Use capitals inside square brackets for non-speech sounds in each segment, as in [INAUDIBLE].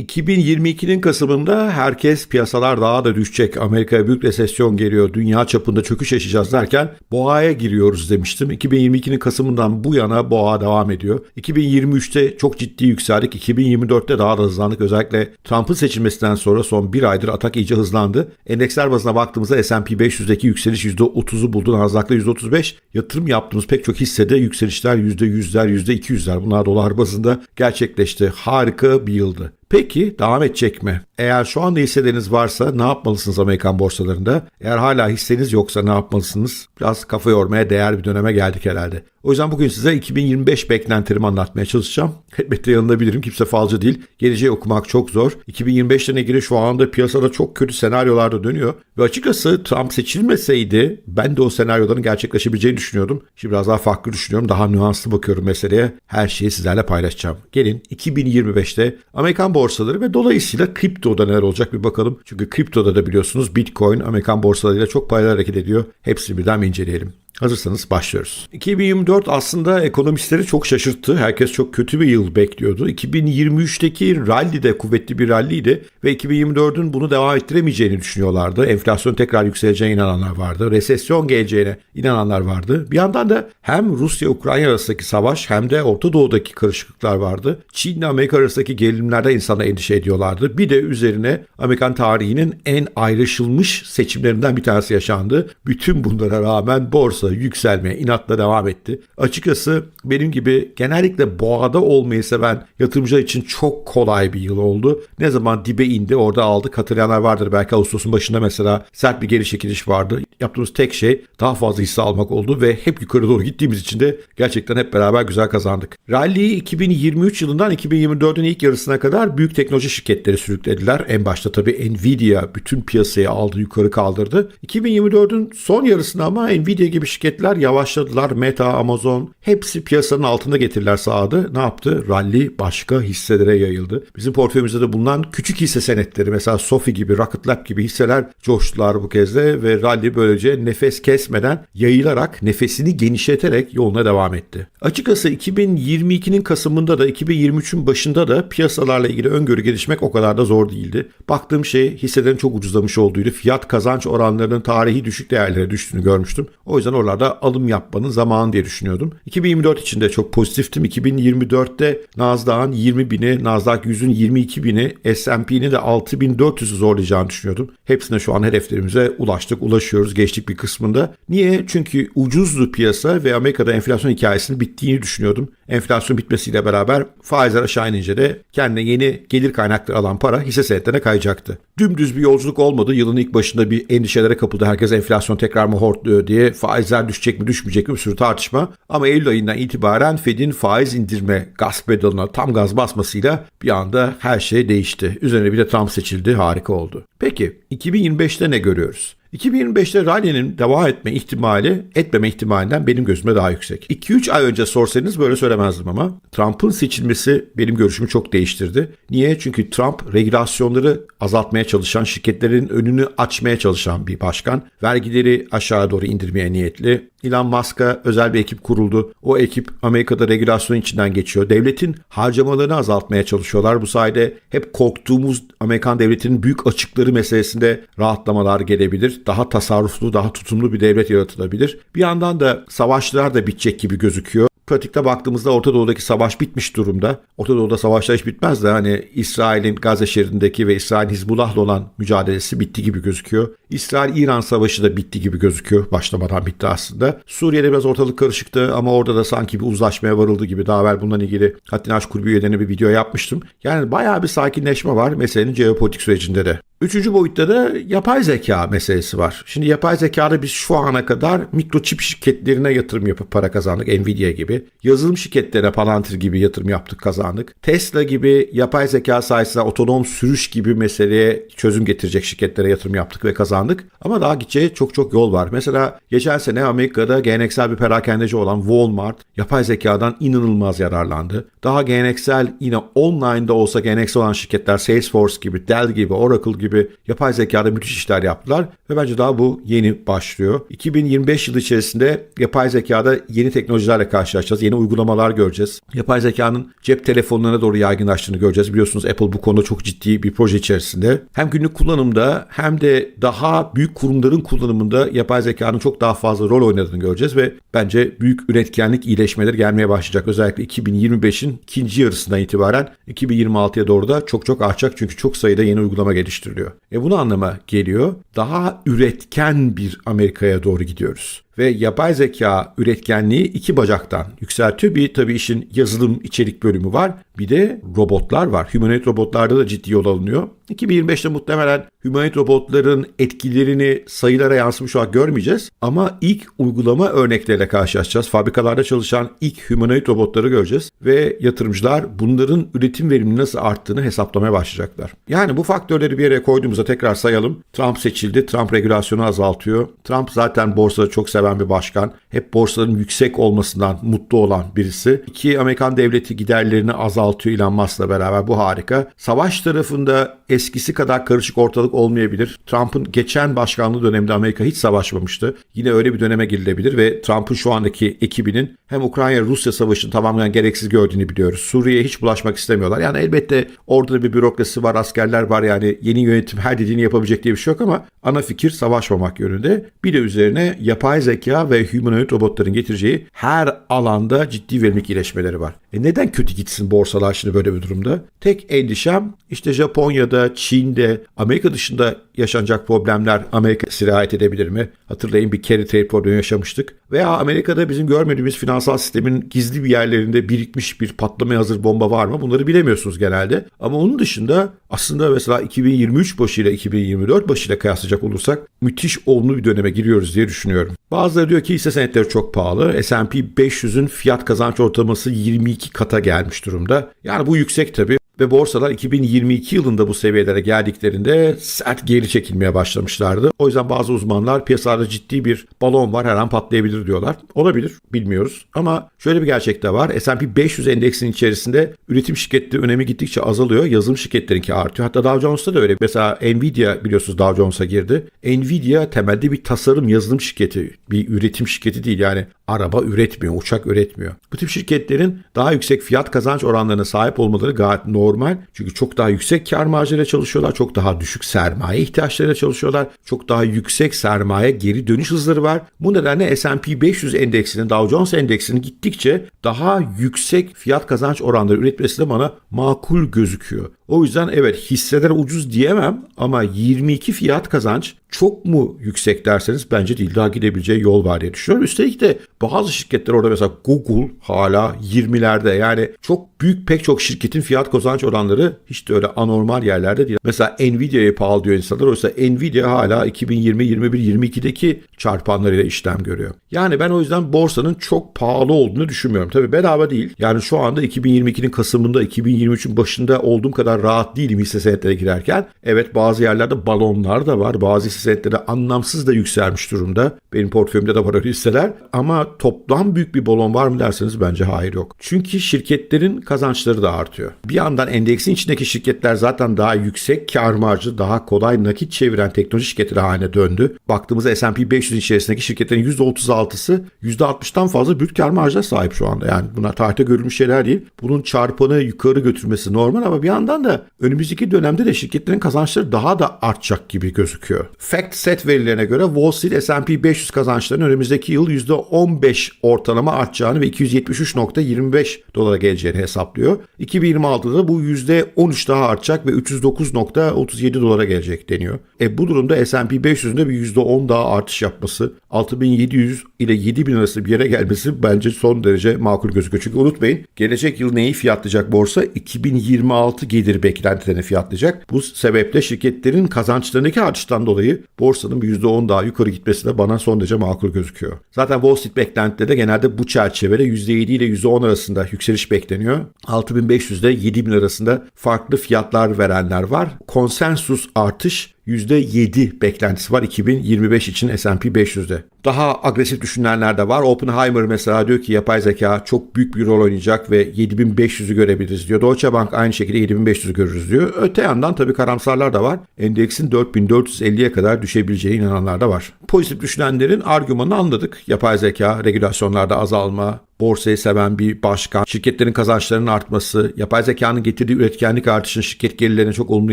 2022'nin Kasım'ında herkes piyasalar daha da düşecek. Amerika'ya büyük resesyon geliyor. Dünya çapında çöküş yaşayacağız derken boğaya giriyoruz demiştim. 2022'nin Kasım'ından bu yana boğa devam ediyor. 2023'te çok ciddi yükseldik. 2024'te daha da hızlandık. Özellikle Trump'ın seçilmesinden sonra son bir aydır atak iyice hızlandı. Endeksler bazına baktığımızda S&P 500'deki yükseliş %30'u buldu. Nasdaq'ta %35. Yatırım yaptığımız pek çok hissede yükselişler %100'ler, %200'ler. Bunlar dolar bazında gerçekleşti. Harika bir yıldı. Peki devam edecek mi? Eğer şu anda hisseleriniz varsa ne yapmalısınız Amerikan borsalarında? Eğer hala hisseniz yoksa ne yapmalısınız? Biraz kafa yormaya değer bir döneme geldik herhalde. O yüzden bugün size 2025 beklentilerimi anlatmaya çalışacağım. Elbette yanılabilirim. Kimse falcı değil. Geleceği okumak çok zor. 2025'ten ilgili şu anda piyasada çok kötü senaryolar da dönüyor. Ve açıkçası Trump seçilmeseydi ben de o senaryoların gerçekleşebileceğini düşünüyordum. Şimdi biraz daha farklı düşünüyorum. Daha nüanslı bakıyorum meseleye. Her şeyi sizlerle paylaşacağım. Gelin 2025'te Amerikan borsaları ve dolayısıyla kriptoda neler olacak bir bakalım. Çünkü kriptoda da biliyorsunuz Bitcoin Amerikan borsalarıyla çok paylı hareket ediyor. Hepsini birden inceleyelim. Hazırsanız başlıyoruz. 2024 aslında ekonomistleri çok şaşırttı. Herkes çok kötü bir yıl bekliyordu. 2023'teki rally de kuvvetli bir ralliydi ve 2024'ün bunu devam ettiremeyeceğini düşünüyorlardı. Enflasyon tekrar yükseleceğine inananlar vardı. Resesyon geleceğine inananlar vardı. Bir yandan da hem Rusya-Ukrayna arasındaki savaş hem de Orta Doğu'daki karışıklıklar vardı. Çin ile Amerika arasındaki gerilimlerden insanlar endişe ediyorlardı. Bir de üzerine Amerikan tarihinin en ayrışılmış seçimlerinden bir tanesi yaşandı. Bütün bunlara rağmen borsa yükselmeye inatla devam etti. Açıkçası benim gibi genellikle boğada olmayı seven yatırımcılar için çok kolay bir yıl oldu. Ne zaman dibe indi orada aldık hatırlayanlar vardır. Belki Ağustos'un başında mesela sert bir geri çekiliş vardı. Yaptığımız tek şey daha fazla hisse almak oldu ve hep yukarı doğru gittiğimiz için de gerçekten hep beraber güzel kazandık. Rally'yi 2023 yılından 2024'ün ilk yarısına kadar büyük teknoloji şirketleri sürüklediler. En başta tabii Nvidia bütün piyasayı aldı yukarı kaldırdı. 2024'ün son yarısında ama Nvidia gibi şirketler yavaşladılar. Meta, Amazon hepsi piyasanın altında getirdiler sağdı. Ne yaptı? Rally başka hisselere yayıldı. Bizim portföyümüzde de bulunan küçük hisse senetleri mesela Sofi gibi, Rocket Lab gibi hisseler coştular bu kez de ve rally böylece nefes kesmeden yayılarak nefesini genişleterek yoluna devam etti. Açıkçası 2022'nin Kasım'ında da 2023'ün başında da piyasalarla ilgili öngörü gelişmek o kadar da zor değildi. Baktığım şey hisselerin çok ucuzlamış olduğuydu. Fiyat kazanç oranlarının tarihi düşük değerlere düştüğünü görmüştüm. O yüzden oralarda alım yapmanın zamanı diye düşünüyordum. 2024 için de çok pozitiftim. 2024'te Nasdaq'ın 20 bini, Nasdaq 100'ün 22 bini, S&P'nin de 6400'ü zorlayacağını düşünüyordum. Hepsine şu an hedeflerimize ulaştık, ulaşıyoruz geçtik bir kısmında. Niye? Çünkü ucuzdu piyasa ve Amerika'da enflasyon hikayesinin bittiğini düşünüyordum. Enflasyon bitmesiyle beraber faizler aşağı inince de kendine yeni gelir kaynakları alan para hisse senetlerine kayacaktı. Dümdüz bir yolculuk olmadı. Yılın ilk başında bir endişelere kapıldı. Herkes enflasyon tekrar mı hortluyor diye. Faizler düşecek mi düşmeyecek mi bir sürü tartışma. Ama Eylül ayından itibaren Fed'in faiz indirme gaz pedalına tam gaz basmasıyla bir anda her şey değişti. Üzerine bir de Trump seçildi. Harika oldu. Peki 2025'te ne görüyoruz? 2025'te rally'nin devam etme ihtimali etmeme ihtimalinden benim gözüme daha yüksek. 2-3 ay önce sorsanız böyle söylemezdim ama Trump'ın seçilmesi benim görüşümü çok değiştirdi. Niye? Çünkü Trump regülasyonları azaltmaya çalışan, şirketlerin önünü açmaya çalışan bir başkan. Vergileri aşağı doğru indirmeye niyetli. Elon Musk'a özel bir ekip kuruldu. O ekip Amerika'da regülasyon içinden geçiyor. Devletin harcamalarını azaltmaya çalışıyorlar. Bu sayede hep korktuğumuz Amerikan devletinin büyük açıkları meselesinde rahatlamalar gelebilir. Daha tasarruflu, daha tutumlu bir devlet yaratılabilir. Bir yandan da savaşlar da bitecek gibi gözüküyor pratikte baktığımızda Orta Doğu'daki savaş bitmiş durumda. Orta Doğu'da savaşlar hiç bitmez de hani İsrail'in Gazze şeridindeki ve İsrail Hizbullah'la olan mücadelesi bitti gibi gözüküyor. İsrail-İran savaşı da bitti gibi gözüküyor. Başlamadan bitti aslında. Suriye'de biraz ortalık karışıktı ama orada da sanki bir uzlaşmaya varıldı gibi. Daha evvel bundan ilgili Haddini Aşk Kulübü üyelerine bir video yapmıştım. Yani bayağı bir sakinleşme var meselenin jeopolitik sürecinde de. Üçüncü boyutta da yapay zeka meselesi var. Şimdi yapay zekada biz şu ana kadar mikroçip şirketlerine yatırım yapıp para kazandık. Nvidia gibi. Yazılım şirketlerine Palantir gibi yatırım yaptık kazandık. Tesla gibi yapay zeka sayesinde otonom sürüş gibi meseleye çözüm getirecek şirketlere yatırım yaptık ve kazandık. Ama daha gideceği çok çok yol var. Mesela geçen sene Amerika'da geleneksel bir perakendeci olan Walmart yapay zekadan inanılmaz yararlandı. Daha geleneksel yine online'da olsa geleneksel olan şirketler Salesforce gibi, Dell gibi, Oracle gibi yapay zekada müthiş işler yaptılar ve bence daha bu yeni başlıyor. 2025 yılı içerisinde yapay zekada yeni teknolojilerle karşılaşacağız. Yeni uygulamalar göreceğiz. Yapay zekanın cep telefonlarına doğru yaygınlaştığını göreceğiz. Biliyorsunuz Apple bu konuda çok ciddi bir proje içerisinde. Hem günlük kullanımda hem de daha büyük kurumların kullanımında yapay zekanın çok daha fazla rol oynadığını göreceğiz ve bence büyük üretkenlik iyileşmeleri gelmeye başlayacak. Özellikle 2025'in ikinci yarısından itibaren 2026'ya doğru da çok çok artacak çünkü çok sayıda yeni uygulama geliştiriliyor. E bunu anlama geliyor. Daha üretken bir Amerika'ya doğru gidiyoruz ve yapay zeka üretkenliği iki bacaktan yükseltiyor. Bir tabii işin yazılım içerik bölümü var. Bir de robotlar var. Humanoid robotlarda da ciddi yol alınıyor. 2025'te muhtemelen humanoid robotların etkilerini sayılara yansımış olarak görmeyeceğiz. Ama ilk uygulama örnekleriyle karşılaşacağız. Fabrikalarda çalışan ilk humanoid robotları göreceğiz. Ve yatırımcılar bunların üretim verimini nasıl arttığını hesaplamaya başlayacaklar. Yani bu faktörleri bir yere koyduğumuzda tekrar sayalım. Trump seçildi. Trump regülasyonu azaltıyor. Trump zaten borsada çok seven bir başkan. Hep borsaların yüksek olmasından mutlu olan birisi. İki Amerikan devleti giderlerini azaltıyor Elon beraber. Bu harika. Savaş tarafında eskisi kadar karışık ortalık olmayabilir. Trump'ın geçen başkanlığı döneminde Amerika hiç savaşmamıştı. Yine öyle bir döneme girilebilir ve Trump'ın şu andaki ekibinin hem Ukrayna-Rusya savaşını tamamen gereksiz gördüğünü biliyoruz. Suriye'ye hiç bulaşmak istemiyorlar. Yani elbette orada da bir bürokrasi var, askerler var. Yani yeni yönetim her dediğini yapabilecek diye bir şey yok ama ana fikir savaşmamak yönünde. Bir de üzerine yapay zeka ve humanoid robotların getireceği her alanda ciddi verimlilik iyileşmeleri var. E neden kötü gitsin borsalar şimdi böyle bir durumda? Tek endişem işte Japonya'da, Çin'de, Amerika dışında yaşanacak problemler Amerika sirayet edebilir mi? Hatırlayın bir carry trade problemi yaşamıştık. Veya Amerika'da bizim görmediğimiz finansal sistemin gizli bir yerlerinde birikmiş bir patlamaya hazır bomba var mı? Bunları bilemiyorsunuz genelde. Ama onun dışında aslında mesela 2023 başıyla 2024 başıyla kıyaslayacak olursak müthiş olumlu bir döneme giriyoruz diye düşünüyorum. Bazıları diyor ki hisse senetleri çok pahalı. S&P 500'ün fiyat kazanç ortalaması 22 kata gelmiş durumda. Yani bu yüksek tabii ve borsalar 2022 yılında bu seviyelere geldiklerinde sert geri çekilmeye başlamışlardı. O yüzden bazı uzmanlar piyasalarda ciddi bir balon var her an patlayabilir diyorlar. Olabilir bilmiyoruz ama şöyle bir gerçek de var. S&P 500 endeksinin içerisinde üretim şirketleri önemi gittikçe azalıyor. Yazılım şirketlerinki artıyor. Hatta Dow Jones'ta da öyle. Mesela Nvidia biliyorsunuz Dow Jones'a girdi. Nvidia temelde bir tasarım yazılım şirketi. Bir üretim şirketi değil. Yani araba üretmiyor, uçak üretmiyor. Bu tip şirketlerin daha yüksek fiyat kazanç oranlarına sahip olmaları gayet normal. Çünkü çok daha yüksek kar marjıyla çalışıyorlar, çok daha düşük sermaye ihtiyaçlarıyla çalışıyorlar, çok daha yüksek sermaye geri dönüş hızları var. Bu nedenle S&P 500 endeksinin, Dow Jones endeksinin gittikçe daha yüksek fiyat kazanç oranları üretmesi de bana makul gözüküyor. O yüzden evet hisseler ucuz diyemem ama 22 fiyat kazanç çok mu yüksek derseniz bence değil. Daha gidebileceği yol var diye düşünüyorum. Üstelik de bazı şirketler orada mesela Google hala 20'lerde yani çok büyük pek çok şirketin fiyat kazanç oranları hiç de öyle anormal yerlerde değil. Mesela Nvidia'ya pahalı diyor insanlar. Oysa Nvidia hala 2020, 21, 22'deki çarpanlarıyla işlem görüyor. Yani ben o yüzden borsanın çok pahalı olduğunu düşünmüyorum. Tabii bedava değil. Yani şu anda 2022'nin Kasım'ında 2023'ün başında olduğum kadar rahat değilim hisse senetlere girerken. Evet bazı yerlerde balonlar da var. Bazı senetleri anlamsız da yükselmiş durumda. Benim portföyümde de var öyle hisseler. Ama toplam büyük bir balon var mı derseniz bence hayır yok. Çünkü şirketlerin kazançları da artıyor. Bir yandan endeksin içindeki şirketler zaten daha yüksek kar marjı, daha kolay nakit çeviren teknoloji şirketleri haline döndü. Baktığımızda S&P 500 içerisindeki şirketlerin %36'sı %60'tan fazla büyük kar marjına sahip şu anda. Yani bunlar tarihte görülmüş şeyler değil. Bunun çarpanı yukarı götürmesi normal ama bir yandan da önümüzdeki dönemde de şirketlerin kazançları daha da artacak gibi gözüküyor. Fact set verilerine göre Wall Street S&P 500 kazançlarının önümüzdeki yıl %15 ortalama artacağını ve 273.25 dolara geleceğini hesaplıyor. 2026'da bu %13 daha artacak ve 309.37 dolara gelecek deniyor. E bu durumda S&P 500'ün de bir %10 daha artış yapması, 6700 ile 7000 arası bir yere gelmesi bence son derece makul gözüküyor. Çünkü unutmayın gelecek yıl neyi fiyatlayacak borsa? 2026 gelir beklentilerini fiyatlayacak. Bu sebeple şirketlerin kazançlarındaki artıştan dolayı borsanın bir %10 daha yukarı gitmesi de bana son derece makul gözüküyor. Zaten Wall Street beklentileri de genelde bu çerçevede %7 ile %10 arasında yükseliş bekleniyor. 6500 ile 7000 arasında farklı fiyatlar verenler var. Konsensus artış %7 beklentisi var 2025 için S&P 500'de. Daha agresif düşünenler de var. Oppenheimer mesela diyor ki yapay zeka çok büyük bir rol oynayacak ve 7500'ü görebiliriz diyor. Deutsche Bank aynı şekilde 7500'ü görürüz diyor. Öte yandan tabii karamsarlar da var. Endeksin 4450'ye kadar düşebileceğine inananlar da var. Pozitif düşünenlerin argümanını anladık. Yapay zeka, regülasyonlarda azalma, borsayı seven bir başkan, şirketlerin kazançlarının artması, yapay zekanın getirdiği üretkenlik artışının şirket gelirlerine çok olumlu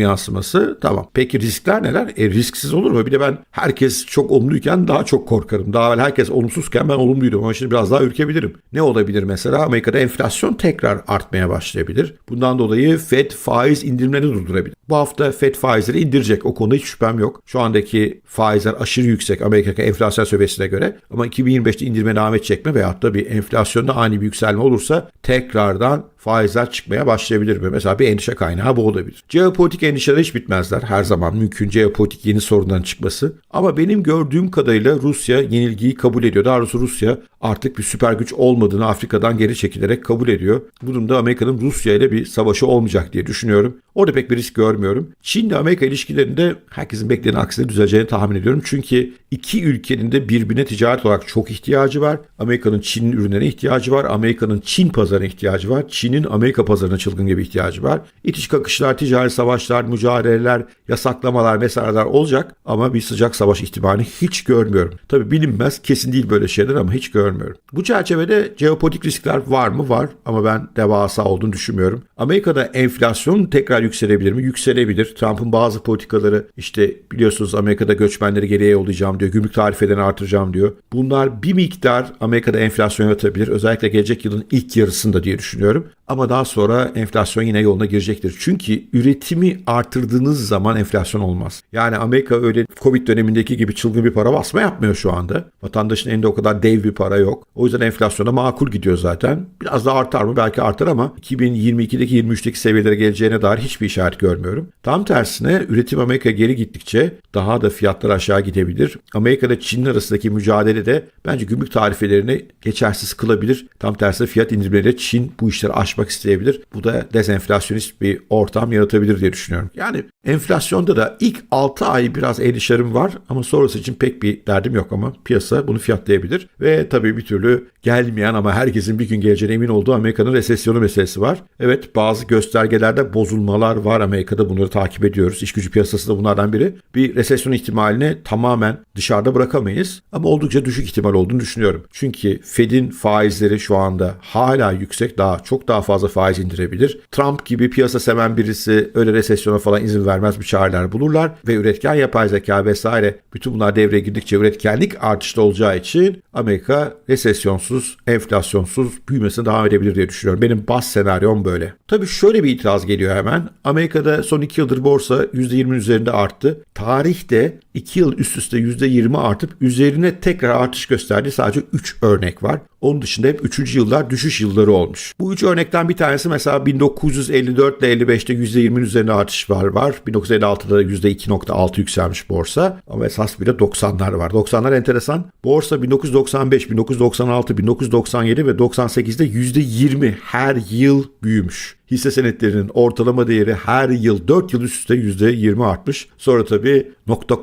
yansıması tamam. Peki riskler neler? E risksiz olur mu? Bir de ben herkes çok olumluyken daha çok korkarım. Daha evvel herkes olumsuzken ben olumluydum ama şimdi biraz daha ürkebilirim. Ne olabilir mesela? Amerika'da enflasyon tekrar artmaya başlayabilir. Bundan dolayı Fed faiz indirimlerini durdurabilir. Bu hafta Fed faizleri indirecek. O konuda hiç şüphem yok. Şu andaki faizler aşırı yüksek Amerika'daki enflasyon seviyesine göre. Ama 2025'te indirme devam edecek mi? Veyahut da bir enflasyonda ani bir yükselme olursa tekrardan faizler çıkmaya başlayabilir mi? Mesela bir endişe kaynağı bu olabilir. Jeopolitik endişeler hiç bitmezler. Her zaman mümkün jeopolitik yeni sorunların çıkması. Ama benim gördüğüm kadarıyla Rusya yenilgiyi kabul ediyor. Daha doğrusu Rusya artık bir süper güç olmadığını Afrika'dan geri çekilerek kabul ediyor. Bu durumda Amerika'nın Rusya ile bir savaşı olmayacak diye düşünüyorum. Orada pek bir risk görmüyorum. Çin ile Amerika ilişkilerinde herkesin beklenen aksine düzeleceğini tahmin ediyorum. Çünkü iki ülkenin de birbirine ticaret olarak çok ihtiyacı var. Amerika'nın Çin'in ürünlerine ihtiyacı var. Amerika'nın Çin pazarına ihtiyacı var. Çin'in Amerika pazarına çılgın gibi ihtiyacı var. İtiş kakışlar, ticari savaşlar, mücadeleler, yasaklamalar vesaireler olacak ama bir sıcak savaş ihtimalini hiç görmüyorum. Tabi bilinmez, kesin değil böyle şeyler ama hiç görmüyorum. Bu çerçevede jeopolitik riskler var mı? Var ama ben devasa olduğunu düşünmüyorum. Amerika'da enflasyon tekrar yükselebilir mi? Yükselebilir. Trump'ın bazı politikaları işte biliyorsunuz Amerika'da göçmenleri geriye yollayacağım diyor. Gümrük tarifelerini artıracağım diyor. Bunlar bir miktar Amerika'da enflasyon yaratabilir. Özellikle gelecek yılın ilk yarısında diye düşünüyorum. Ama daha sonra enflasyon yine yoluna girecektir. Çünkü üretimi artırdığınız zaman enflasyon olmaz. Yani Amerika öyle Covid dönemindeki gibi çılgın bir para basma yapmıyor şu anda. Vatandaşın elinde o kadar dev bir para yok. O yüzden enflasyona makul gidiyor zaten. Biraz daha artar mı? Belki artar ama 2022'deki 23'teki seviyelere geleceğine dair hiçbir işaret görmüyorum. Tam tersine üretim Amerika geri gittikçe daha da fiyatlar aşağı gidebilir. Amerika'da Çin arasındaki mücadele de bence gümrük tarifelerini geçersiz kılabilir. Tam tersine fiyat indirimleriyle Çin bu işleri aşmak isteyebilir. Bu da dezenflasyonist bir ortam yaratabilir diye düşünüyorum. Yani enflasyonda da ilk 6 ay biraz endişelerim var ama sonrası için pek bir derdim yok ama piyasa bunu fiyatlayabilir. Ve tabii bir türlü gelmeyen ama herkesin bir gün geleceğine emin olduğu Amerika'nın resesyonu meselesi var. Evet bazı göstergelerde bozulmalar var Amerika'da bunları takip ediyoruz. İş gücü piyasası da bunlardan biri. Bir resesyon ihtimalini tamamen dışarıda bırakamayız ama oldukça düşük ihtimal olduğunu düşünüyorum. Çünkü Fed'in faizleri şu anda hala yüksek daha çok daha fazla faiz indirebilir. Trump gibi piyasa seven birisi öyle resesyona falan izin vermez bir çareler bulurlar ve üretken yapay zeka vesaire bütün bunlar devreye girdikçe üretkenlik artışta olacağı için Amerika resesyonsuz, enflasyonsuz büyümesine devam edebilir diye düşünüyorum. Benim bas senaryom böyle. Tabii şöyle bir itiraz geliyor hemen. Amerika'da son 2 yıldır borsa %20'nin üzerinde arttı. Tarihte 2 yıl üst üste %20 artıp üzerine tekrar artış gösterdiği sadece 3 örnek var. Onun dışında hep 3. yıllar düşüş yılları olmuş. Bu 3 örnekten bir tanesi mesela 1954 ile 55'te %20'nin üzerinde artış var. var. 1956'da %2.6 yükselmiş borsa. Ama esas bir de 90'lar var. 90'lar enteresan. Borsa 1995, 1996, 1997 ve 98'de %20 her yıl büyümüş. Hisse senetlerinin ortalama değeri her yıl 4 yıl üst üste %20 artmış. Sonra tabii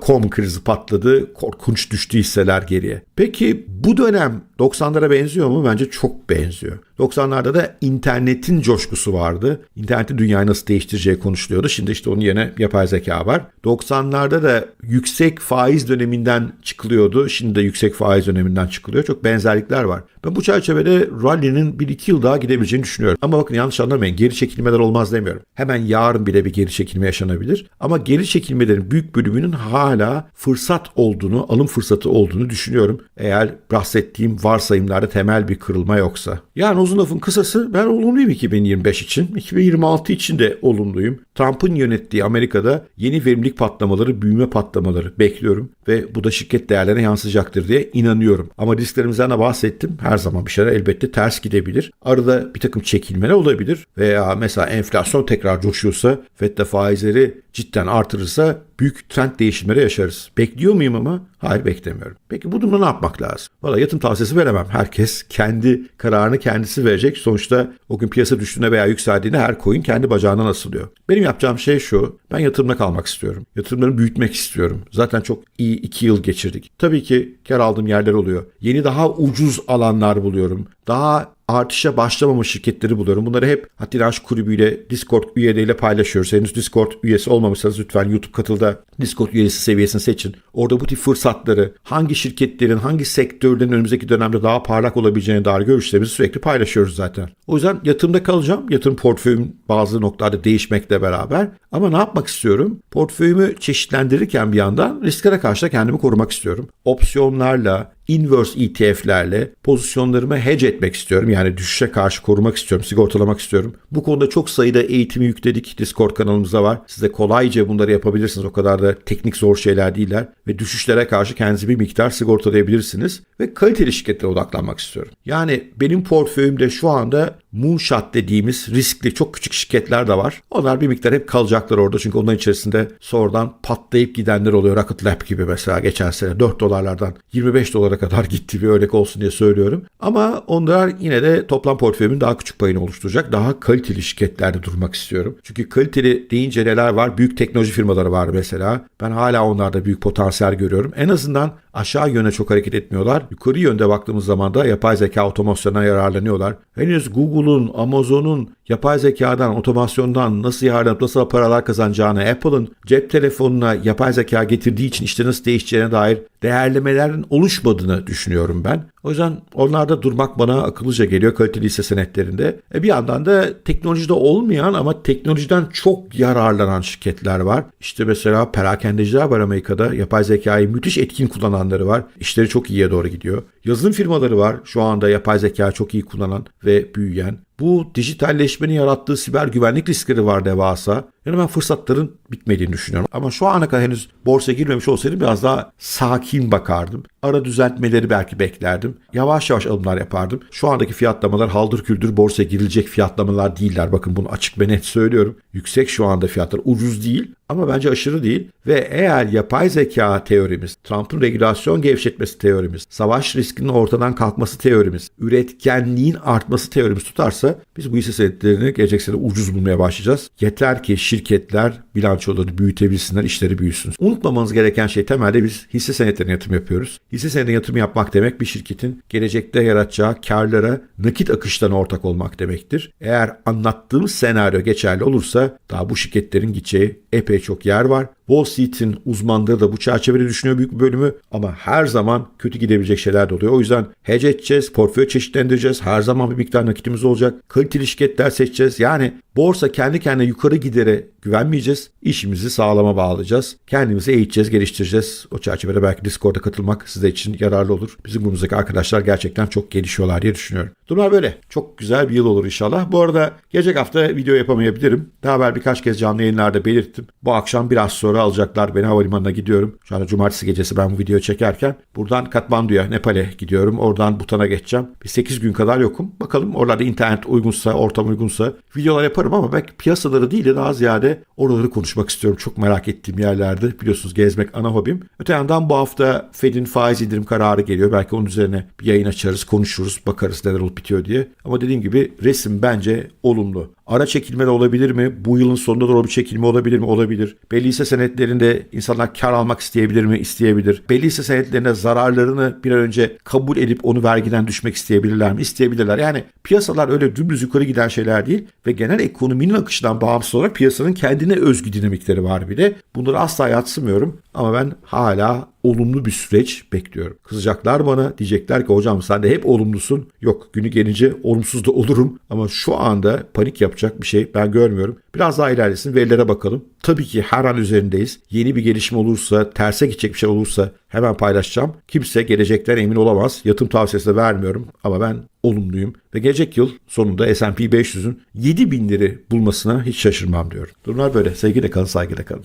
.com krizi patladı. Korkunç düştü hisseler geriye. Peki bu dönem 90'lara benziyor mu? Bence çok benziyor. 90'larda da internetin coşkusu vardı. İnternetin dünyayı nasıl değiştireceği konuşuluyordu. Şimdi işte onun yerine yapay zeka var. 90'larda da yüksek faiz döneminden çıkılıyordu. Şimdi de yüksek faiz döneminden çıkılıyor. Çok benzerlikler var. Ben bu çerçevede rally'nin 1-2 yıl daha gidebileceğini düşünüyorum. Ama bakın yanlış anlamayın. Geri çekilmeler olmaz demiyorum. Hemen yarın bile bir geri çekilme yaşanabilir. Ama geri çekilmelerin büyük bölümünün hala fırsat olduğunu, alım fırsatı olduğunu düşünüyorum. Eğer bahsettiğim varsayımlarda temel bir kırılma yoksa. Yani uzun lafın kısası ben olumluyum 2025 için. 2026 için de olumluyum. Trump'ın yönettiği Amerika'da yeni verimlilik patlamaları, büyüme patlamaları bekliyorum ve bu da şirket değerlerine yansıyacaktır diye inanıyorum. Ama risklerimizden de bahsettim. Her zaman bir şeyler elbette ters gidebilir. Arada bir takım çekilmeler olabilir veya mesela enflasyon tekrar coşuyorsa FED de faizleri cidden artırırsa büyük trend değişimleri yaşarız. Bekliyor muyum ama? Hayır beklemiyorum. Peki bu durumda ne yapmak lazım? Valla yatırım tavsiyesi veremem. Herkes kendi kararını kendisi verecek. Sonuçta o gün piyasa düştüğünde veya yükseldiğinde her coin kendi bacağından asılıyor. Benim yapacağım şey şu. Ben yatırımda kalmak istiyorum. Yatırımlarımı büyütmek istiyorum. Zaten çok iyi iki yıl geçirdik. Tabii ki kar aldığım yerler oluyor. Yeni daha ucuz alanlar buluyorum. Daha artışa başlamamış şirketleri buluyorum. Bunları hep Hattiraş kulübüyle Discord üyeleriyle paylaşıyoruz. Henüz Discord üyesi olmamışsanız lütfen YouTube katılda Discord üyesi seviyesini seçin. Orada bu tip fırsatları, hangi şirketlerin, hangi sektörlerin önümüzdeki dönemde daha parlak olabileceğine dair görüşlerimizi sürekli paylaşıyoruz zaten. O yüzden yatırımda kalacağım. Yatırım portföyüm bazı noktalarda değişmekle beraber. Ama ne yapmak istiyorum? Portföyümü çeşitlendirirken bir yandan risklere karşı da kendimi korumak istiyorum. Opsiyonlarla, inverse ETF'lerle pozisyonlarımı hedge etmek istiyorum. Yani düşüşe karşı korumak istiyorum, sigortalamak istiyorum. Bu konuda çok sayıda eğitimi yükledik. Discord kanalımızda var. Siz de kolayca bunları yapabilirsiniz. O kadar da teknik zor şeyler değiller. Ve düşüşlere karşı kendinizi bir miktar sigortalayabilirsiniz. Ve kaliteli şirketlere odaklanmak istiyorum. Yani benim portföyümde şu anda moonshot dediğimiz riskli çok küçük şirketler de var. Onlar bir miktar hep kalacaklar orada. Çünkü onların içerisinde sonradan patlayıp gidenler oluyor. Rocket Lab gibi mesela geçen sene 4 dolarlardan 25 dolara kadar [LAUGHS] gitti bir örnek olsun diye söylüyorum. Ama onlar yine de toplam portföyümün daha küçük payını oluşturacak. Daha kaliteli şirketlerde durmak istiyorum. Çünkü kaliteli deyince neler var? Büyük teknoloji firmaları var mesela. Ben hala onlarda büyük potansiyel görüyorum. En azından aşağı yöne çok hareket etmiyorlar. Yukarı yönde baktığımız zaman da yapay zeka otomasyonuna yararlanıyorlar. Henüz Google'un, Amazon'un yapay zekadan, otomasyondan nasıl yararlanıp nasıl paralar kazanacağını, Apple'ın cep telefonuna yapay zeka getirdiği için işte nasıl değişeceğine dair değerlemelerin oluşmadığını düşünüyorum ben. O yüzden onlarda durmak bana akıllıca geliyor kaliteli hisse senetlerinde. E bir yandan da teknolojide olmayan ama teknolojiden çok yararlanan şirketler var. İşte mesela perakendeciler var Amerika'da. Yapay zekayı müthiş etkin kullananları var. İşleri çok iyiye doğru gidiyor. Yazılım firmaları var şu anda yapay zeka çok iyi kullanan ve büyüyen. Bu dijitalleşmenin yarattığı siber güvenlik riskleri var devasa. Yani ben fırsatların bitmediğini düşünüyorum. Ama şu ana kadar henüz borsaya girmemiş olsaydım biraz daha sakin bakardım. Ara düzeltmeleri belki beklerdim. Yavaş yavaş alımlar yapardım. Şu andaki fiyatlamalar haldır küldür borsaya girilecek fiyatlamalar değiller. Bakın bunu açık ve net söylüyorum. Yüksek şu anda fiyatlar. Ucuz değil ama bence aşırı değil. Ve eğer yapay zeka teorimiz, Trump'ın regülasyon gevşetmesi teorimiz, savaş riskinin ortadan kalkması teorimiz, üretkenliğin artması teorimiz tutarsa biz bu hisse senetlerini gelecek sene ucuz bulmaya başlayacağız. Yeter ki şirketler bilançoları büyütebilsinler, işleri büyüsün. Unutmamanız gereken şey temelde biz hisse senetlerine yatırım yapıyoruz. Hisse senedine yatırım yapmak demek bir şirketin gelecekte yaratacağı karlara nakit akışlarına ortak olmak demektir. Eğer anlattığım senaryo geçerli olursa daha bu şirketlerin gideceği epey çok yer var. Wall Street'in uzmanları da bu çerçevede düşünüyor büyük bir bölümü ama her zaman kötü gidebilecek şeyler de oluyor. O yüzden hedge edeceğiz, portföy çeşitlendireceğiz. Her zaman bir miktar nakitimiz olacak. Kaliteli şirketler seçeceğiz. Yani borsa kendi kendine yukarı gidere güvenmeyeceğiz. İşimizi sağlama bağlayacağız. Kendimizi eğiteceğiz, geliştireceğiz. O çerçevede belki Discord'a katılmak size için yararlı olur. Bizim grubumuzdaki arkadaşlar gerçekten çok gelişiyorlar diye düşünüyorum. Durumlar böyle. Çok güzel bir yıl olur inşallah. Bu arada gelecek hafta video yapamayabilirim. Daha evvel birkaç kez canlı yayınlarda belirttim. Bu akşam biraz sonra alacaklar. Beni havalimanına gidiyorum. Şu anda cumartesi gecesi ben bu videoyu çekerken. Buradan Katmandu'ya, Nepal'e gidiyorum. Oradan Butan'a geçeceğim. Bir 8 gün kadar yokum. Bakalım oralarda internet uygunsa, ortam uygunsa videolar yaparım ama belki piyasaları değil de daha ziyade oraları konuşmak istiyorum. Çok merak ettiğim yerlerde. Biliyorsunuz gezmek ana hobim. Öte yandan bu hafta Fed'in faiz indirim kararı geliyor. Belki onun üzerine bir yayın açarız, konuşuruz, bakarız neler olup bitiyor diye. Ama dediğim gibi resim bence olumlu. Ara çekilme de olabilir mi? Bu yılın sonunda doğru bir çekilme olabilir mi? Olabilir. Belli hisse senetlerinde insanlar kar almak isteyebilir mi? İsteyebilir. Belli hisse senetlerinde zararlarını bir an önce kabul edip onu vergiden düşmek isteyebilirler mi? İsteyebilirler. Yani piyasalar öyle dümdüz yukarı giden şeyler değil ve genel ekonominin akışından bağımsız olarak piyasanın kendine özgü dinamikleri var bir de. Bunları asla yatsımıyorum ama ben hala olumlu bir süreç bekliyorum. Kızacaklar bana diyecekler ki hocam sen de hep olumlusun. Yok günü gelince olumsuz da [LAUGHS] olurum ama şu anda panik yapacak bir şey ben görmüyorum. Biraz daha ilerlesin verilere bakalım. Tabii ki her an üzerindeyiz. Yeni bir gelişme olursa, terse gidecek bir şey olursa hemen paylaşacağım. Kimse gelecekten emin olamaz. Yatırım tavsiyesi de vermiyorum ama ben olumluyum. Ve gelecek yıl sonunda S&P 500'ün 7000'leri bulmasına hiç şaşırmam diyorum. Durumlar böyle. Sevgiyle kalın, saygıyla kalın.